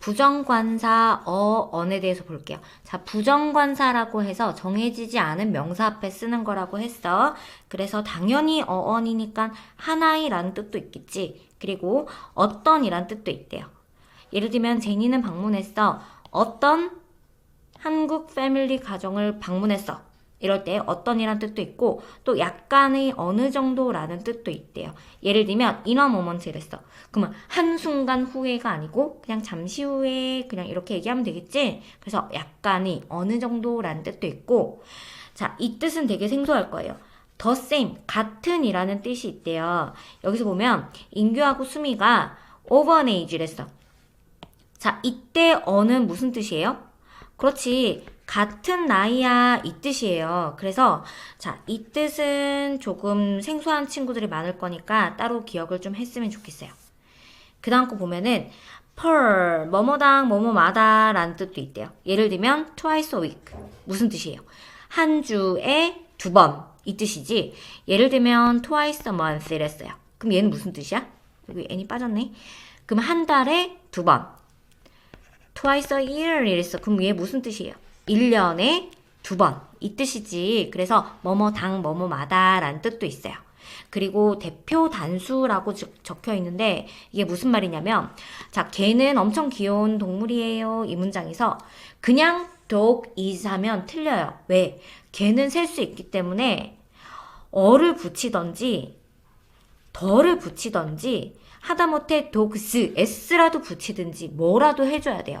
부정관사 어, 언에 대해서 볼게요. 자, 부정관사라고 해서 정해지지 않은 명사 앞에 쓰는 거라고 했어. 그래서 당연히 어 언이니까 하나이라는 뜻도 있겠지. 그리고 어떤이란 뜻도 있대요. 예를 들면 제니는 방문했어. 어떤 한국 패밀리 가정을 방문했어. 이럴 때 어떤이란 뜻도 있고 또 약간의 어느 정도라는 뜻도 있대요. 예를 들면 a moment 이랬어. 그러면 한순간 후에가 아니고 그냥 잠시 후에 그냥 이렇게 얘기하면 되겠지? 그래서 약간의 어느 정도라는 뜻도 있고 자, 이 뜻은 되게 생소할 거예요. the same, 같은이라는 뜻이 있대요. 여기서 보면 인규하고 수미가 over an age랬어. 자, 이때 어는 무슨 뜻이에요? 그렇지. 같은 나이야 이 뜻이에요. 그래서 자, 이 뜻은 조금 생소한 친구들이 많을 거니까 따로 기억을 좀 했으면 좋겠어요. 그 다음 거 보면은 per 뭐뭐당 뭐뭐마다 라는 뜻도 있대요. 예를 들면 twice a week 무슨 뜻이에요? 한 주에 두 번 이 뜻이지. 예를 들면 twice a month 이랬어요. 그럼 얘는 무슨 뜻이야? 여기 n이 빠졌네. 그럼 한 달에 두 번. twice a year 이랬어. 그럼 얘 무슨 뜻이에요? 1년에 두 번. 이 뜻이지. 그래서 뭐뭐 당 뭐뭐마다 라는 뜻도 있어요. 그리고 대표 단수라고 적- 적혀 있는데 이게 무슨 말이냐면 자, 걔는 엄청 귀여운 동물이에요. 이 문장에서 그냥 dog is 하면 틀려요. 왜? 걔는 셀 수 있기 때문에 어를 붙이던지 덜을 붙이던지 하다못해 dogs s라도 붙이든지 뭐라도 해줘야 돼요.